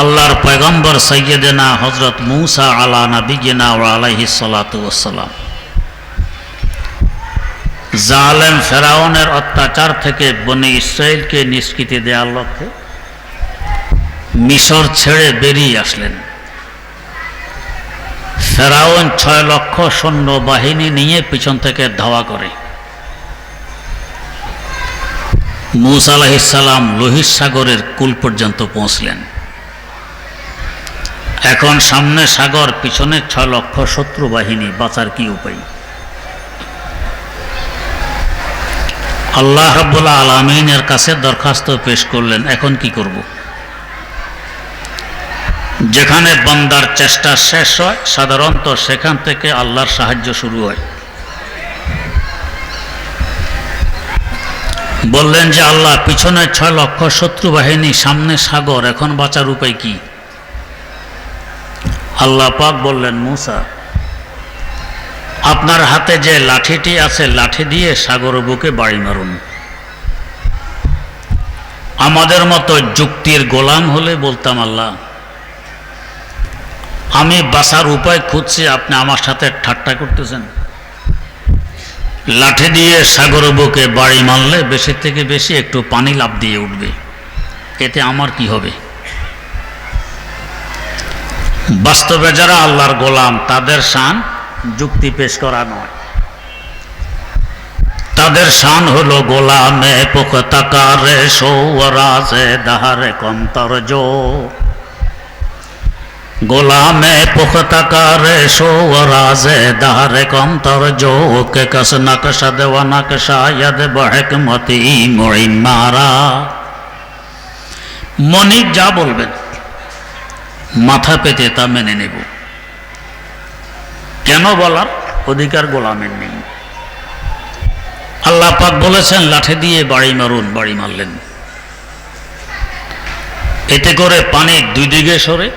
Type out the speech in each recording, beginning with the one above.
আল্লাহর পয়গম্বর সৈয়দেনা হজরত মুসা আলা নবীনা ও আলাইহি সালাতাম জালেম ফেরাউনের অত্যাচার থেকে বনে ইসরায়েলকে নিষ্কৃতি দেওয়ার লক্ষ্যে মিশর ছেড়ে বেরিয়ে আসলেন। ফেরাউন ছয় লক্ষ সৈন্য বাহিনী নিয়ে পিছন থেকে ধাওয়া করে। মুসা আলাহিসাল্লাম লোহিত সাগরের কুল পর্যন্ত পৌঁছলেন। এখন সামনে সাগর, পিছনে ছয় লক্ষ শত্রু বাহিনী, বাঁচার কি উপায়? আল্লাহ রব্বুল্লা আলমিনের কাছে দরখাস্ত পেশ করলেন, এখন কি করব? যেখানে বন্দার চেষ্টা শেষ হয়, সাধারণত সেখান থেকে আল্লাহর সাহায্য শুরু হয়। বললেন যে, আল্লাহ, পিছনে ছয় লক্ষ শত্রু বাহিনী, সামনে সাগর, এখন বাঁচার উপায় কি? আল্লাহ পাক বললেন, মুসা, আপনার হাতে যে লাঠিটি আছে, লাঠি দিয়ে সাগর বুকে বাড়ি মারুন। আমাদের মতো যুক্তির গোলাম হলে বলতাম, আল্লাহ, আমি বাসার উপায় খুঁজছি, আপনি আমার সাথে ঠাট্টা করতেছেন। লাঠি দিয়ে সাগর বুকে বাড়ি মারলে বেশি থেকে বেশি একটু পানি লাভ দিয়ে উঠবে। এতে আমার কি হবে? বাস্তবে যারা আল্লাহর গোলাম, তাদের শান যুক্তি পেশ করা নয়। তাদের শান হলো গোলামে পোকতাকারে সৌরাজে দাহারে কন্তর্জ গোলামে পুখতাকারে সৌরাজে দাহারে কন্তর্জ কে কস নকশা দেওয়া নকশা, ইয়াদ বহেকমতি মরি মারা মনিক যা বলবেন মাথা পেতে তা মেনে নেব। কেন বলার অধিকার গোলামের নেই। আল্লাহ পাক বলেছেন, লাঠি দিয়ে বাড়ি মারুন, বাড়ি মারলেন। এতে করে পানি দুই দিকে সরে,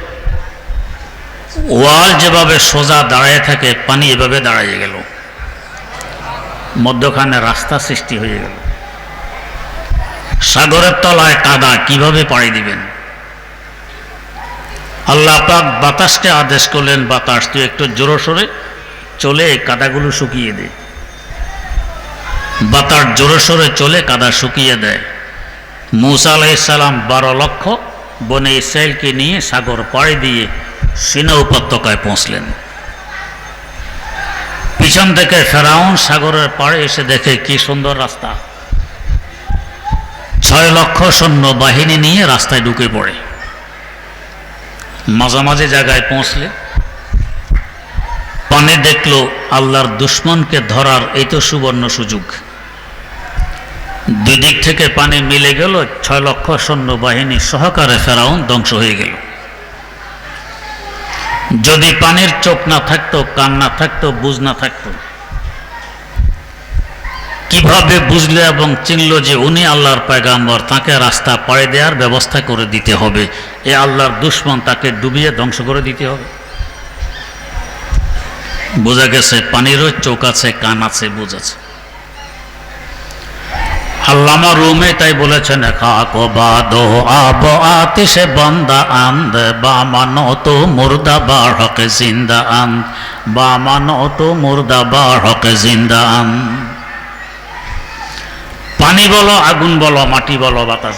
ওয়াল যেভাবে সোজা দাঁড়ায় থাকে, পানি এভাবে দাঁড়িয়ে গেল। মধ্যখানে রাস্তা সৃষ্টি হয়ে গেল। সাগরের তলায় কাদা কীভাবে পাড়ি দিবেন? আল্লাহ পাক বাতাসকে আদেশ করলেন, বাতাস, তুই একটু জোরো সরে চলে কাদাগুলো শুকিয়ে দে। বাতাস জোরে সরে চলে কাদা শুকিয়ে দেয়। মুসা আলাইসাল্লাম বারো লক্ষ বনে ইসরায়েলকে নিয়ে সাগর পাড়ি দিয়ে সিনা উপত্যকায় পৌঁছলেন। পিছন থেকে ফেরাউন সাগরের পাড়ে এসে দেখে, কি সুন্দর রাস্তা। ছয় লক্ষ সৈন্য বাহিনী নিয়ে রাস্তায় ঢুকে পড়ে। মাঝামাঝি জায়গায় পৌঁছলে। পানে দেখল আল্লাহর দুশ্মনকে ধরার এই তো সুবর্ণ সুযোগ। দুই থেকে পানি মিলে গেল, ছয় লক্ষ সৈন্য বাহিনী সহকারে ফেরাউন ধ্বংস হয়ে গেল। যদি পানির চোখ না থাকতো, কান না থাকতো, বুঝ না থাকতো কীভাবে বুঝলে এবং চিনল যে উনি আল্লাহর পায়গাম্বর, তাকে রাস্তা পাড়ে দেওয়ার ব্যবস্থা করে দিতে হবে। এ আল্লাহর দুশ্মন তাকে ডুবিয়ে ধ্বংস করে দিতে হবে। বোঝা গেছে, পানিরও চোখ আছে, কান আছে, বুঝ আছে। আল্লামা রুমে তাই বলেছেন, খাকো আতিশে বন্দা আন্দ, বা মানো তো মুর্দা বা হকে জিন্দা আন্দ, বা মানো তো মুর্দা বা হকে জিন্দা আন্দ। পানি বলো, আগুন বলো, মাটি বলো, বাতাস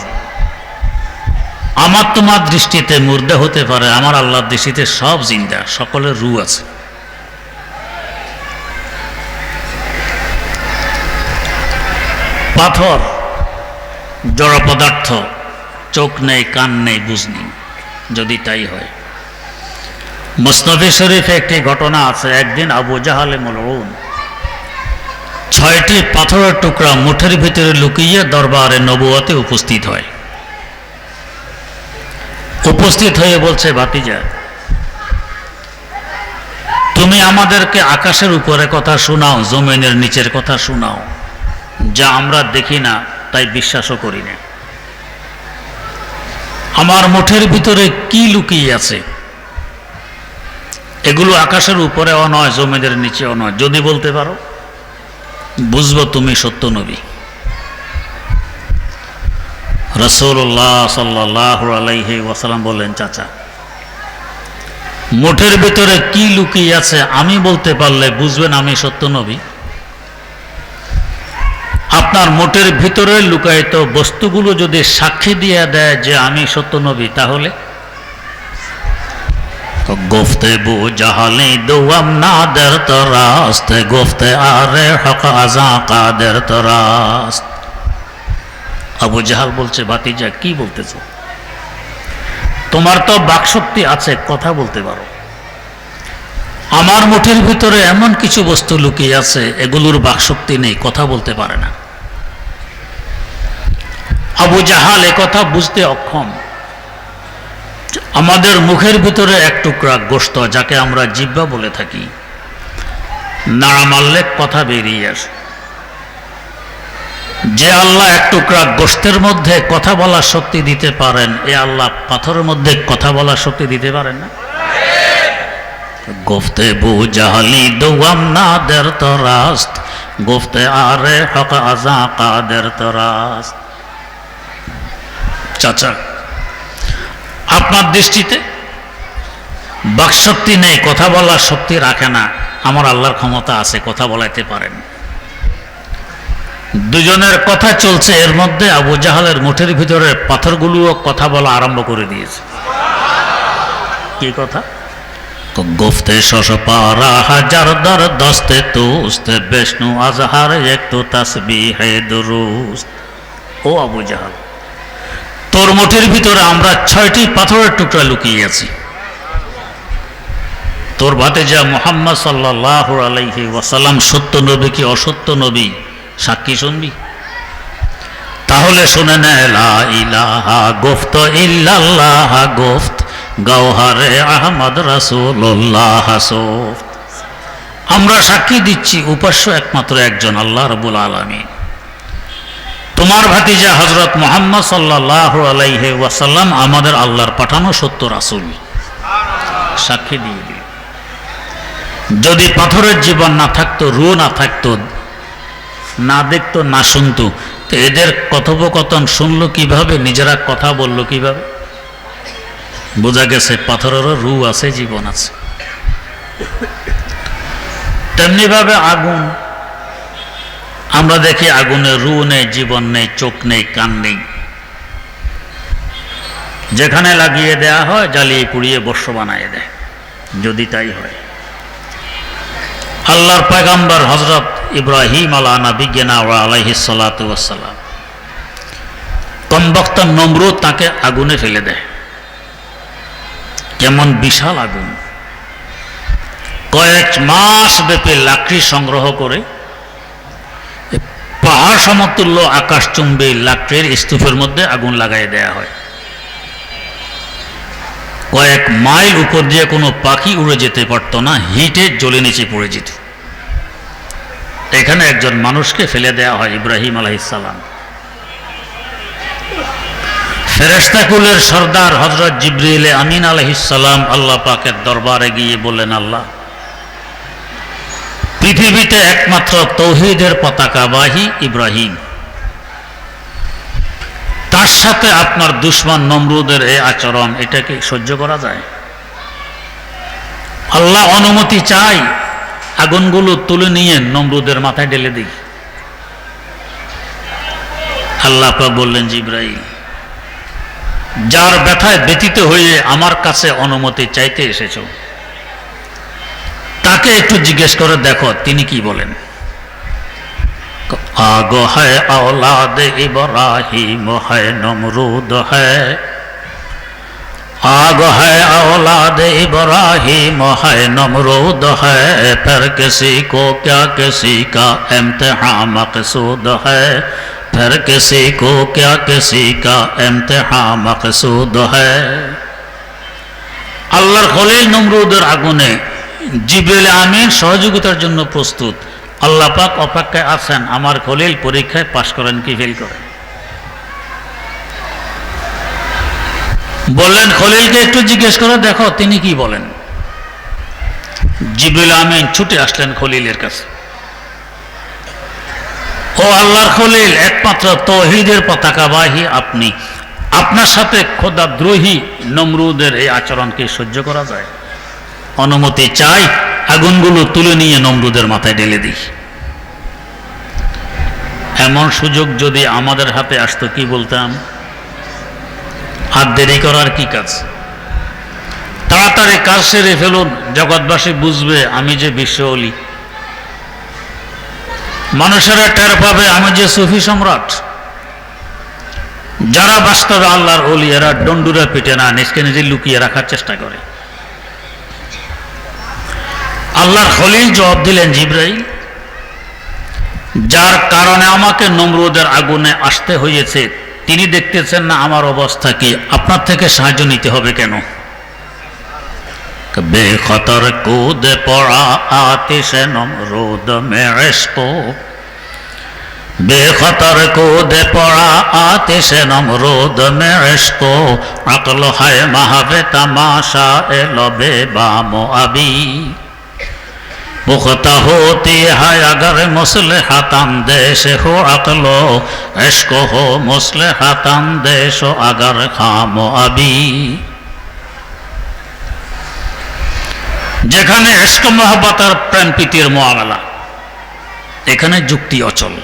আমার তোমার দৃষ্টিতে মুর্দা হতে পারে, আমার আল্লাহর দৃষ্টিতে সব জিন্দা, সকলের রু আছে। পাথর, জড় পদার্থ, চোখ নেই, কান নেই, বুঝ নেই, যদি তাই হয়। মুস্তফি শরীফে একটি ঘটনা আছে, একদিন আবু জাহালে মলউন ছয়টি পাথরের টুকরা মুঠের ভিতরে লুকিয়ে দরবারে নবুয়াতে উপস্থিত হয়। উপস্থিত হয়ে বলছে, ভাতিজা, তুমি আমাদেরকে আকাশের উপরে কথা শোনাও, জমিনের নিচের কথা শোনাও। যা আমরা দেখি না, তাই বিশ্বাসও করি না। আমার মুঠের ভিতরে কি লুকিয়ে আছে? এগুলো আকাশের উপরেও নয় জমিদের নিচেও নয়। যদি বলতে পারো। বুঝব তুমি সত্য নবী। রসুল্লাহ সাল্লাহ আলাইহি ওয়াসাল্লাম বললেন, চাচা, মোঠের ভিতরে কি লুকিয়ে আছে আমি বলতে পারলে বুঝবেন আমি সত্য নবী। আপনার মোটের ভিতরে লুকায়িত বস্তুগুলো যদি সাক্ষী দিয়ে দেয় যে আমি সত্য নবী, তাহলে? گفته بو جهلی دوام نادر تراست گفته آره حق ازا قادر تراست আবু জাহাল বলছে ভাতিজা কি বলতেছো তোমার তো বাকশক্তি আছে কথা বলতে পারো আমার মুঠের ভিতরে এমন কিছু বস্তু লুকিয়ে আছে এগুলোর বাকশক্তি নেই কথা বলতে পারে না আবু জাহাল কথা বুঝতে অক্ষম আমাদের মুখের ভিতরে এক টুকরা গোস্ত যাকে আমরা জিব্বা বলে থাকি। নাড়া মারলে কথা বেরিয়ে আসে। যে আল্লাহ এক টুকরা গোস্তের মধ্যে কথা বলার শক্তি দিতে পারেন, এ আল্লাহ পাথরের মধ্যে কথা বলার শক্তি দিতে পারেন না। গফতে বু জাহালি দোয়াম না দের তরাস্ত গফতে আরে হক আজা কাদের তরাস্ত চাচা আপনার দৃষ্টিতে? বাকশক্তি নেই, কথা বলার শক্তি রাখে না। আমার আল্লাহর ক্ষমতা আছে, কথা বলাইতে পারেন। দুজনের কথা চলছে, এর মধ্যে আবু জাহালের মুঠের ভিতরে পাথরগুলোও কথা বলা আরম্ভ করে দিয়েছে। কি কথা? গুফতে শশ পারা, হাজার দর দস্তে তুস্তে, বিষ্ণু আজহার একটু তাসবি হে দুরুস্ত। ও আবু জাহাল তোর মুঠের ভিতরে আমরা ছয়টি পাথরের টুকরা লুকিয়ে আছি। তোর ভাতে যা মোহাম্মদ সাল্লাহ আলাইহি ওয়াসাল্লাম সত্য নবী কি অসত্য নবী? সাক্ষী শুনবি? তাহলে শুনে গোফত গোফত হাসফত আমরা সাক্ষী দিচ্ছি উপাস্য একমাত্র একজন, আল্লাহ রবুল আলমিন। তোমার ভাতিজা হজরত মোহাম্মদ সাল্লাহ আলাইহে ওয়াসাল্লাম আমাদের আল্লাহর পাঠানো সত্য রাসুল। সাক্ষী দিয়ে দিল। যদি পাথরের জীবন না থাকতো রু না থাকতো, না দেখতো, না শুনতো, তো এদের কথোপকথন শুনলো কীভাবে? নিজেরা কথা বলল কীভাবে? বোঝা গেছে পাথরেরও রু আছে, জীবন আছে। তেমনিভাবে আগুন আমরা দেখি আগুনে রু নেই, জীবন নেই, চোখ নেই, কান নেই। যেখানে লাগিয়ে দেয়া হয়, জ্বালিয়ে পুড়িয়ে বর্ষ বানায় দেয়। যদি তাই হয়। আল্লাহর পয়গাম্বর হজরত ইব্রাহিম আলা নবিজ্ঞানা আলাইহি সালাতাম কমবক্ত নমরুদ তাকে আগুনে ফেলে দেয়। কেমন বিশাল আগুন। কয়েক মাস ব্যাপী লাকড়ি সংগ্রহ করে পাহাড় সমতুল্য আকাশচুম্বী লাকড়ির স্তূপের মধ্যে আগুন লাগাই দেয়া হয়। কয়েক মাইল উপর দিয়ে কোনো পাখি উড়ে যেতে পারত না, হিটে জ্বলে নিচে পড়ে যেত। এখানে একজন মানুষকে ফেলে দেওয়া হয়, ইব্রাহিম আলাইসাল্লাম ফেরেস্তাকুলের সর্দার হজরত জিব্রিলে আমিন আলহিসাল্লাম আল্লাহ পাকের দরবারে গিয়ে বললেন, আল্লাহ পৃথিবীতে একমাত্র তৌহিদের পতাকাবাহী ইব্রাহিম। তার সাথে আপনার দুশ্মন নমরুদের এই আচরণ এটাকে সহ্য করা যায়? আল্লাহ অনুমতি চাই, আগুনগুলো তুলে নিয়ে নমরুদের মাথায় ঢেলে দিই। আল্লাহ বললেন জিব্রাহিম যার ব্যথায় ব্যতীত হয়ে আমার কাছে অনুমতি চাইতে এসেছ তাকে একটু জিজ্ঞেস করে দেখো তিনি কি বলেন आग है औलाद इब्राहिम है नमरूद है आग है औलाद इब्राहिम है नमरूद है फिर किसी को क्या किसी का इम्तिहान मकसूद है फिर किसी को क्या किसी का इम्तिहान मकसूद है আল্লাহর খলিল নমরুদের আগুনে জিব্রাইল আমিন সহযোগিতার জন্য প্রস্তুত। আল্লাহ পাক অপেক্ষায় আছেন, আমার খলিল পরীক্ষায় পাশ করেন কি ফেল করেন? বললেন, খলিলকে একটু জিজ্ঞেস করে, দেখো তিনি কি বলেন। জিবুল আমিন ছুটে আসলেন খলিলের কাছে। ও আল্লাহর খলিল, একমাত্র তৌহিদের পতাকাবাহী আপনি। আপনার সাথে খোদাদ্রোহী নমরুদের এই আচরণকে সহ্য করা যায়। অনুমতি চাই, আগুনগুলো তুলে নিয়ে নমরুদের মাথায় ঢেলে দিই। এমন সুযোগ যদি আমাদের হাতে আসতো কি বলতাম? আর দেরি করার কি কাজ? তাড়াতাড়ি কাজ সেরে ফেলুন, জগৎবাসী বুঝবে আমি যে বিশ্ব অলি। মানুষেরা টের পাবে আমি যে সুফি সম্রাট। যারা বাস্তবে আল্লাহর অলি, এরা ডন্ডুরা পিটে না, নিজকে নিজে লুকিয়ে রাখার চেষ্টা করে। আল্লাহ খলিল জবাব দিলেন জিব্রাইল, যার কারণে আমাকে নমরুদের আগুনে আসতে হয়েছে। তিনি দেখতেছেন না আমার অবস্থা কি, আপনার থেকে সাহায্য নিতে হবে কেন? বেখতর কুদে পড়া আতিশে নমরুদ বেখতর কুদে পড়া আতিশে নমরুদ মেরেসকো আকল হায় মাহাবে তামাশা এলবে বাম আবি। पुख्ता होती है अगर मुसलहतम देश हो अकलो इश्क हो मुसलहतम देश हो अगर खामो अभी যেখানে ইস্ক মহব্বতের প্রেম প্রীতির মোয়ামেলা এখানে যুক্তি অচল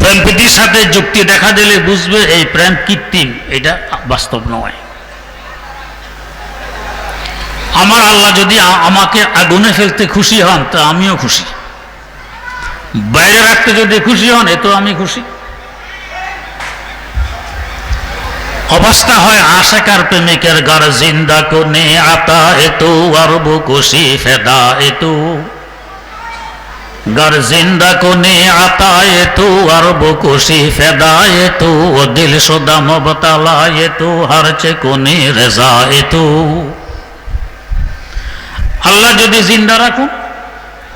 প্রেম প্রীতির সাথে যুক্তি দেখা দিলে বুঝবে এই প্রেম কৃত্রিম এটা বাস্তব নয় আমার আল্লাহ যদি আমাকে আগুনে ফেলতে খুশি হন, তা আমিও খুশি। বাইরে রাখতে যদি খুশি হন, এ তো আমি খুশি। অবস্থা হয় আশাকার প্রেমিকের গার জিন্দা কোনে আতা এত আর খুশি ফেদা এত গার জিন্দা কোনে আতা এত আর খুশি ফেদা এত ও দিল সোদা মবতালা এত হারছে কোনে রেজা এত আল্লাহ যদি জিন্দা রাখুন,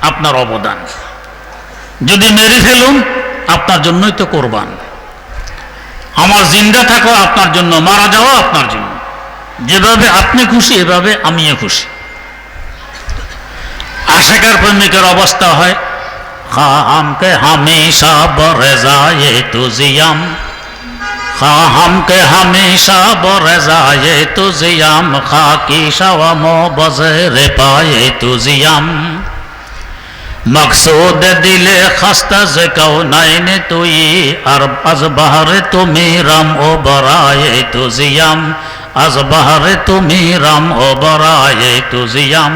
আপনার অবদান। যদি মেরে ফেলুন, আপনার জন্যই তো কোরবান। আমার জিন্দা থাকা, আপনার জন্য মারা যাওয়া আপনার জন্য। যেভাবে আপনি খুশি, এভাবে আমিও খুশি। আশেকার প্রেমিকের অবস্থা হয় খাম কে হামেশা বরেজায়ে তুজিয়াম খাম কে হামেশা বরেজায়ে তুজিয়াম খাকি শাওয়াম বজরে পায়ে তুজিয়াম মকসুদ দিলে খাস্তা যে কৌ নাইনে তুই, আর আজ বাহারে তুমি রাম ও বরায়ে তুজিয়াম আজ বাহারে তুমি রাম ও বরায়ে তুজিয়াম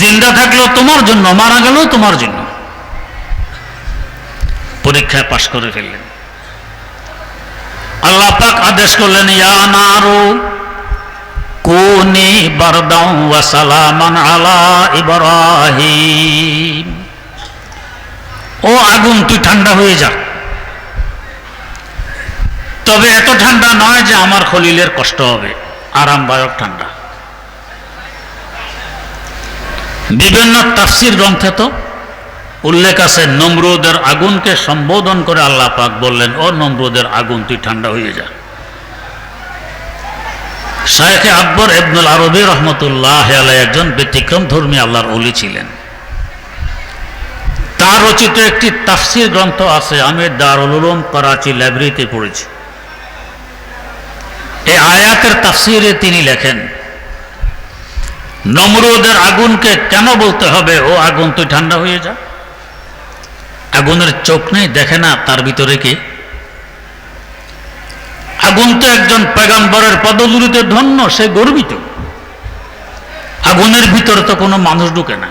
জিন্দা থাকলেও তোমার জন্য, মারা গেলেও তোমার জন্য। পরীক্ষায় পাশ করে ফেললেন। আল্লাহ পাক আদেশ করলেন, ইয়া নারু, কুনি বারদাও ওয়া সালামান আলা ইব্রাহিম। ও আগুন, তুই ঠান্ডা হয়ে যা। তবে এত ঠান্ডা নয় যে আমার খলিলের কষ্ট হবে, আরামদায়ক ঠান্ডা। বিভিন্ন তাফসির গ্রন্থে তো উল্লেখ আছে, নমরুদের আগুনকে সম্বোধন করে আল্লাহ পাক বললেন, ও নমরুদের আগুন, তুই ঠান্ডা হয়ে যা। শায়েখে আকবর এবনুল আরবি রহমতুল্লাহ আলাই একজন ব্যতিক্রম ধর্মী আল্লাহর অলি ছিলেন। তার রচিত একটি তাফসির গ্রন্থ আছে, আমি দারুল উলুম করাচি লাইব্রেরিতে পড়েছি। এই আয়াতের তাফসিরে তিনি লেখেন, নমরুদের আগুনকে কেন বলতে হবে? ও আগুন, তুই ঠান্ডা হয়ে যা। আগুনের চোখ নেই, দেখে না তার ভিতরে কি? আগুন তো একজন পেগাম্বরের পদদুরিতে ধন্য, সে গর্বিত। আগুনের ভিতরে তো কোনো মানুষ ঢুকে না।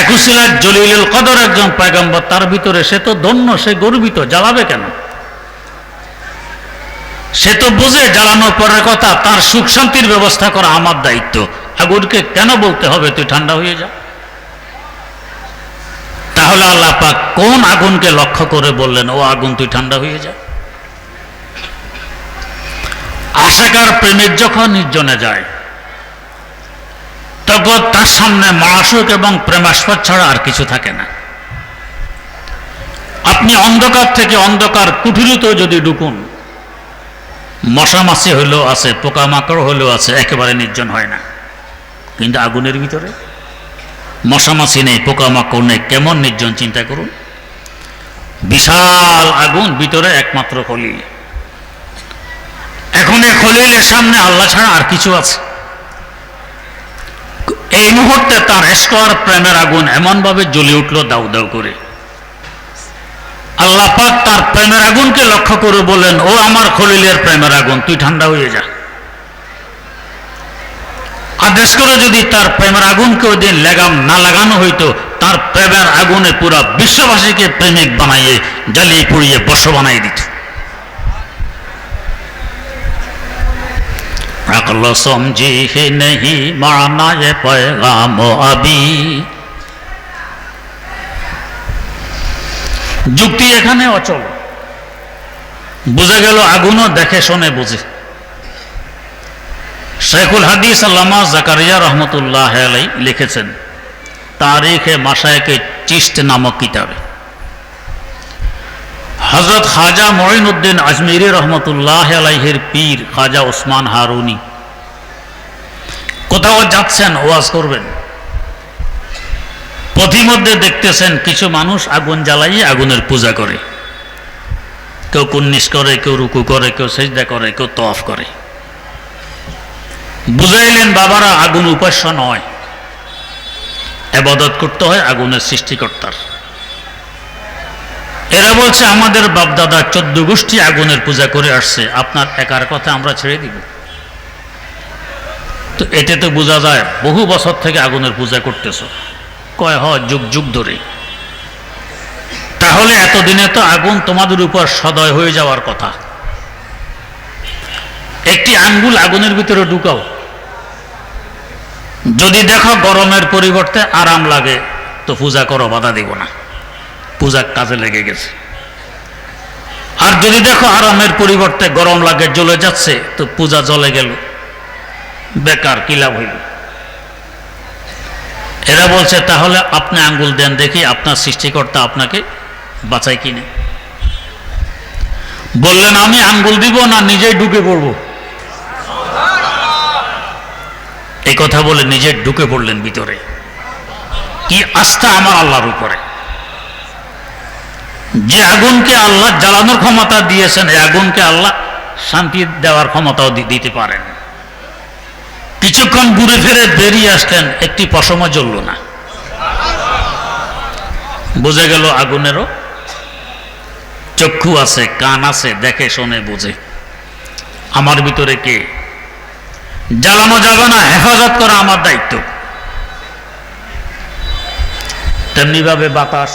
একুশিলার জলিলুল কদর একজন পেগাম্বর, তার ভিতরে সে তো ধন্য, সে গর্বিত, জ্বালাবে কেন? সে তো বুঝে জ্বালানোর পরের কথা, তার সুখ শান্তির ব্যবস্থা করা আমার দায়িত্ব। আগুনকে কেন বলতে হবে? তুই ঠান্ডা হয়ে যা। তাহলে আল্লাহ পাক কোন আগুনকে লক্ষ্য করে বললেন, ও আগুন, তুই ঠান্ডা হয়ে যা। আশাকার প্রেমিক যখন নির্জনে যায় তখন তার সামনে মাসুক এবং প্রেমাস্পদ ছাড়া আর কিছু থাকে না। আপনি অন্ধকার থেকে অন্ধকার কুঠুরিতেও যদি ঢুকুন মশা মাছি হইলেও আছে, পোকামাকড় হইলেও আছে, একেবারে নির্জন হয় না। কিন্তু আগুনের ভিতরে মশামাছি নেই, পোকামাকড় নেই, কেমন নির্জন চিন্তা করুন? বিশাল আগুন, ভিতরে একমাত্র খলিল। এখন এই খলিলের সামনে আল্লাহ ছাড়া আর কিছু আছে? এই মুহূর্তে তার এস্কর প্রেমের আগুন এমনভাবে জ্বলে উঠল দাউ দাউ করে। আল্লাহ পাক তার প্রেমের আগুনকে লক্ষ্য করে বললেন ও আমার খলিলের প্রেমের আগুন, তুই ঠান্ডা হয়ে যা। আদেশ করে যদি তার প্রেমের আগুনকে ওই দিন লেগাম না লাগানো হইতো, তার প্রেমের আগুনে পুরা বিশ্ববাসীকে প্রেমিক বানাইয়ে, জ্বালিয়ে পুড়িয়ে বর্ষ বানাই দিত। নেহি যুক্তি এখানে অচল। বুঝে গেল, আগুনও দেখে, শোনে, বুঝে। শেখুল হাদিস আল্লামা জাকারিয়া রহমতুল্লাহ আলাই লিখেছেন, তারিখে মাসায়কে চিস্ট নামক কিতাবে। হজরত খাজা মঈনুদ্দিন আজমিরি রহমতুল্লাহ আলাইহির পীর খাজা ওসমান হারুনি, কোথাও যাচ্ছেন, ওয়াজ করবেন। পথিমধ্যে দেখতেছেন কিছু মানুষ আগুন জ্বালাইয়ে আগুনের পূজা করে। কেউ কুন্নিস করে, কেউ রুকু করে, কেউ সেজদা করে, কেউ তফ করে। বুঝাইলেন, বাবারা, আগুন উপাস্য নয়। এবাদত করতে হয় আগুনের সৃষ্টিকর্তার। এরা বলছে, আমাদের বাপদাদা চোদ্দ গোষ্ঠী আগুনের পূজা করে আসছে। আপনার একার কথা আমরা ছেড়ে দিব। তো এতে তো বোঝা যায়, বহু বছর থেকে আগুনের পূজা করতেছ। কয়, হ, যুগ যুগ ধরে। তাহলে এতদিনে তো আগুন তোমাদের উপর সদয় হয়ে যাওয়ার কথা। একটি আঙ্গুল আগুনের ভিতরে ঢুকাও। যদি দেখো গরমের পরিবর্তে আরাম লাগে, তো পূজা করো, বাধা দিব না। পূজা কাজে লেগে গেছে। আর যদি দেখো আরামের পরিবর্তে গরম লাগে, জ্বলে যাচ্ছে, তো পূজা জ্বলে গেল। বেকার, কি লাভ হইল? এরা বলছে, তাহলে আপনি আঙ্গুল দেন দেখি, আপনার সৃষ্টিকর্তা আপনাকে বাঁচাই কিনে। বললেন, আমি আঙ্গুল দিব না, নিজেই ঢুকে পড়ব এই কথা বলে নিজের ঢুকে পড়লেন ভিতরে। কি আস্থা আমার আল্লাহর উপরে। যে আগুনকে আল্লাহ জ্বালানোর ক্ষমতা দিয়েছেন, এই আগুনকে আল্লাহ শান্তি দেওয়ার ক্ষমতাও দিতে পারেন। কিছুক্ষণ ঘুরে ফিরে বেরিয়ে আসলেন, একটি পশমও জ্বলল না। বুঝে গেল আগুনেরও চক্ষু আছে, কান আছে, দেখে, শোনে, বোঝে। আমার ভিতরে কে? জ্বালানো যাবে না, হেফাজত করা আমার দায়িত্ব। তেমনিভাবে বাতাস,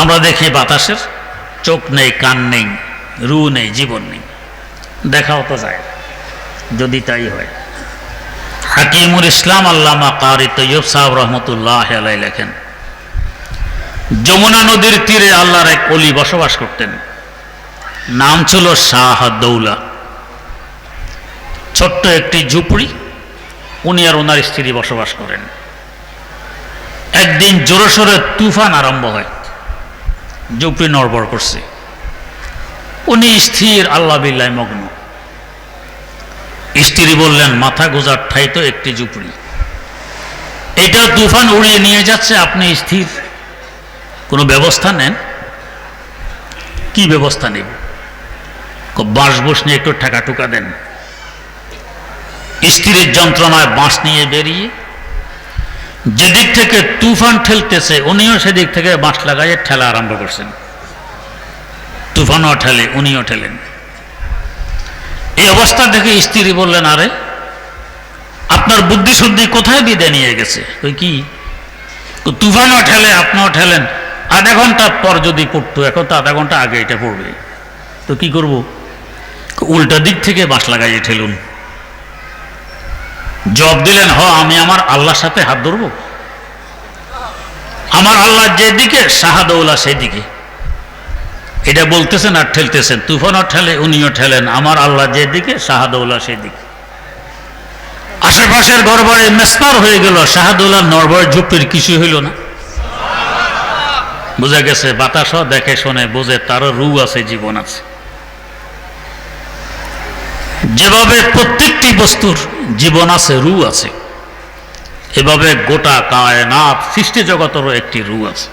আমরা দেখি বাতাসের চোখ নেই, কান নেই, রু নেই, জীবন নেই। দেখাও তো যায়, যদি তাই হয়। হাকিমুল ইসলাম আল্লামা কারি তৈয়ব সাহেব রহমতুল্লাহ আলাই লেখেন, যমুনা নদীর তীরে আল্লাহর এক অলি বসবাস করতেন, নাম ছিল শাহ দৌলা ছোট্ট একটি ঝুপড়ি, উনি আর ওনার স্ত্রী বসবাস করেন। একদিন জোরে সোরে তুফান আরম্ভ হয়। ঝুপড়ি নড়বড় করছে। উনি স্থির, আল্লাহ বিল্লায় মগ্ন। স্ত্রী বললেন, মাথা গোজার ঠাই তো একটি ঝুপড়ি। এটা তুফান উড়িয়ে নিয়ে যাচ্ছে, আপনি স্থির। কোনো ব্যবস্থা নেন? কি ব্যবস্থা নেব? বাঁশ বস নিয়ে একটু ঠাকা টুকা দেন। স্ত্রীর যন্ত্রণায় বাঁশ নিয়ে বেরিয়ে, যেদিক থেকে তুফান ঠেলতেছে, উনিও সেদিক থেকে বাঁশ লাগাইয়ে ঠেলা আরম্ভ করছেন। তুফানও ঠেলে, উনিও ঠেলেন। এই অবস্থা দেখে স্ত্রী বললেন, আরে, আপনার বুদ্ধি শুদ্ধি কোথায় বিদে নিয়ে গেছে? ওই কি? তুফানও ঠেলে, আপনিও ঠেলেন। আধা ঘণ্টা পর যদি পড়তো, এখন তো আধা ঘণ্টা আগে এটা পড়বে। তো কি করব? উল্টা দিক থেকে বাঁশ লাগাইয়ে ঠেলুন। জব দিলেন, হ, আমি আমার আল্লাহর সাথে হাত ধরব। আমার আল্লাহ যেদিকে শাহাদৌলা সেদিকে এটা বলতেছেন আর ঠেলতেছেন। তুফান তুফানও ঠেলে, উনিও ঠেলেন। আমার আল্লাহ যেদিকে শাহাদৌলা সেদিকে আশেপাশের গড়বড়ে মেসপার হয়ে গেল। শাহাদৌল্লাহ নরবর ঝুপির কিছু হইল না। বোঝা গেছে, বাতাসও দেখে, শোনে, বোঝে তারও রু আছে, জীবন আছে। যেভাবে প্রত্যেকটি বস্তুর জীবন আছে, রু আছে, এভাবে গোটা কায়নাত সৃষ্টি জগতেরও একটি রু আছে।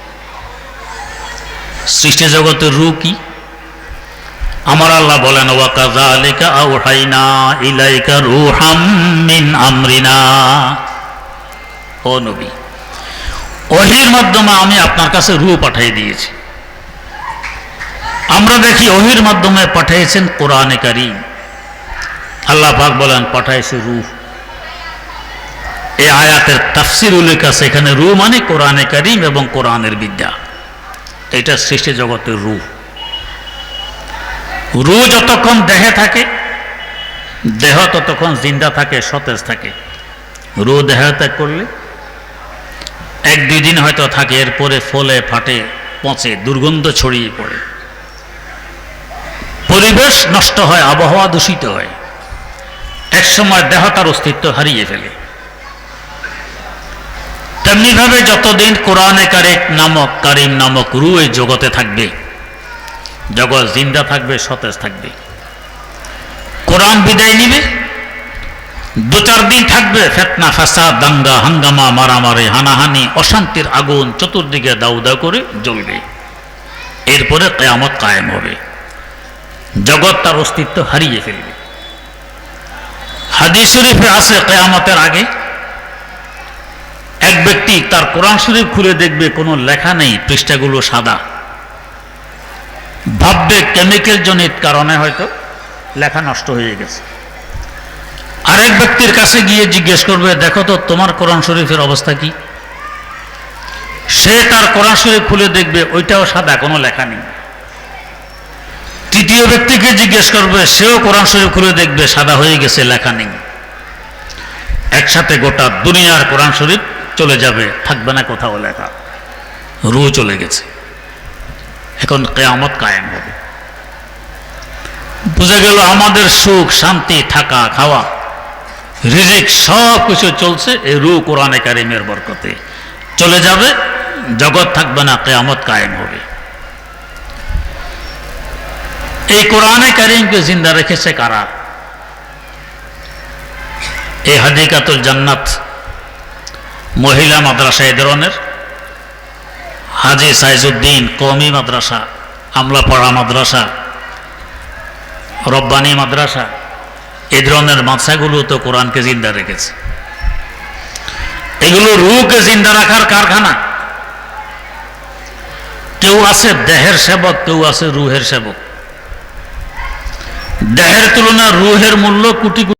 সৃষ্টি জগতের রু কি? আমার আল্লাহ বলেন ওয়াকাযালিকা আউহাইনা ইলাইকা ওহির মাধ্যমে আমি আপনার কাছে রু পাঠিয়ে দিয়েছি। আমরা দেখি ওহির মাধ্যমে পাঠিয়েছেন কোরআনে কারীম। আল্লাহ পাক বলেন, পাঠাইছে রু এই আয়াতের তাফসির উল্লেখ আছে, এখানে রু মানে কোরআনে কারীম এবং কোরআনের বিদ্যা। এটা সৃষ্টি জগতের রু রু যতক্ষণ দেহে থাকে, দেহ ততক্ষণ জিন্দা থাকে, সতেজ থাকে। রু দেহ ত্যাগ করলে এক দুই দিন হয়তো থাকে, এরপরে ফলে, ফাটে, পচে, দুর্গন্ধ ছড়িয়ে পড়ে। পরিবেশ নষ্ট হয়, আবহাওয়া দূষিত হয়। এক সময় দেহ তার অস্তিত্ব হারিয়ে ফেলে। তেমনিভাবে যতদিন কোরআনে কারিক নামক, কারিম নামক রু এই জগতে থাকবে, জগৎ জিন্দা থাকবে, সতেজ থাকবে। কোরআন বিদায় নিবে, দু চার দিন থাকবে, ফেতনা, ফাসাদ, দাঙ্গা, হাঙ্গামা, মারামারি, হানাহানি, অশান্তির আগুন চতুর্দিকে দাউ দাউ করে জ্বলবে। এরপরে কেয়ামত কায়েম হবে। জগৎ তার অস্তিত্ব হারিয়ে ফেলবে। হাদিস শরীফে আছে কেয়ামতের আগে। এক ব্যক্তি তার কোরআন শরীফ খুলে দেখবে, কোনো লেখা নেই, পৃষ্ঠাগুলো সাদা। ভাববে কেমিক্যাল জনিত কারণে হয়তো লেখা নষ্ট হয়ে গেছে। আরেক ব্যক্তির কাছে গিয়ে জিজ্ঞেস করবে, দেখো তো, তোমার কোরআন শরীফের অবস্থা কি? সে তার কোরআন শরীফ খুলে দেখবে, ওইটাও সাদা, কোনো লেখা নেই। তৃতীয় ব্যক্তিকে জিজ্ঞেস করবে, সেও কোরআন শরীফ খুলে দেখবে, সাদা হয়ে গেছে, লেখা নেই। একসাথে গোটা দুনিয়ার কোরআন শরীফ চলে যাবে, থাকবে না কোথাও লেখা। রু চলে গেছে। এখন কেয়ামত কায়েম হবে। বুঝে গেল আমাদের সুখ, শান্তি, থাকা, খাওয়া, রিজিক, সব কিছু চলছে এই রু কোরআনে কারিমের বরকতে। চলে যাবে, জগৎ থাকবে না, কেয়ামত কায়েম হবে। এই কোরআনে কারিমকে জিন্দা রেখেছে কারা? এই হাদিকাতুল জান্নাত মহিলা মাদ্রাসা এ ধরনের, হাজি সাইজুদ্দিন কমি মাদ্রাসা, আমলাপাড়া মাদ্রাসা, রব্বানি মাদ্রাসা এই ধরনের মাদ্রাসাগুলো তো কোরআনকে জিন্দা রেখেছে। এগুলো রুকে জিন্দা রাখার কারখানা। কেউ আছে দেহের সেবক, কেউ আছে রুহের সেবক। দেহের তুলনায় রুহের মূল্য কোটি কোটি